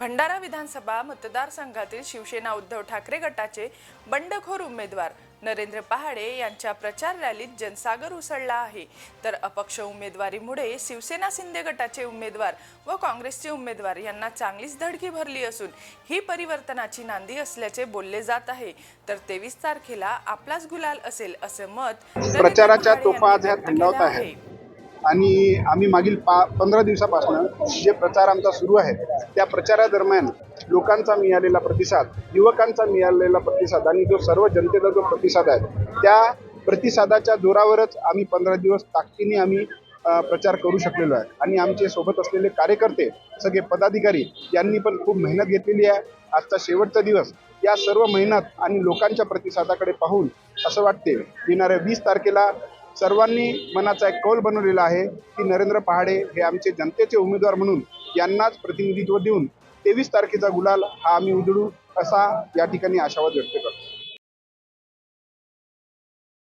भंडारा विधानसभा मतदारसंघातील शिवसेना उद्धव ठाकरे गटाचे बंडखोर उमेदवार नरेंद्र पहाडे यांच्या प्रचार रॅलीत जनसागर उसळला आहे. तर अपक्ष उमेदवारीमुळे शिवसेना शिंदे गटाचे उमेदवार व काँग्रेसचे उमेदवार यांना चांगलीच धडकी भरली असून ही परिवर्तनाची नांदी असल्याचे बोलले जात आहे. तर तेवीस तारखेला आपलाच गुलाल असेल असं मत प्रचाराच्या तोफा यांनी आणि आम्ही मागील पा पंधरा दिवसापासून जे प्रचार आमचा सुरू आहे त्या प्रचारादरम्यान लोकांचा मिळालेला प्रतिसाद युवकांचा मिळालेला प्रतिसाद आणि जो सर्व जनतेचा जो प्रतिसाद आहे त्या प्रतिसादाच्या जोरावरच आम्ही पंधरा दिवस ताकदीने आम्ही प्रचार करू शकलेलो आहे. आणि आमचे सोबत असलेले कार्यकर्ते सगळे पदाधिकारी यांनी पण खूप मेहनत घेतलेली आहे. आजचा शेवटचा दिवस या सर्व मेहनत आणि लोकांच्या प्रतिसादाकडे पाहून असं वाटते येणाऱ्या वीस तारखेला सर्वांनी मनाचा एक कौल बनवलेला आहे की नरेंद्र पहाडे हे आमचे जनतेचे उमेदवार म्हणून यांनाच प्रतिनिधित्व देऊन तेवीस तारखेचा गुलाल हा आम्ही उधळू असा या ठिकाणी आशावाद व्यक्त करतो.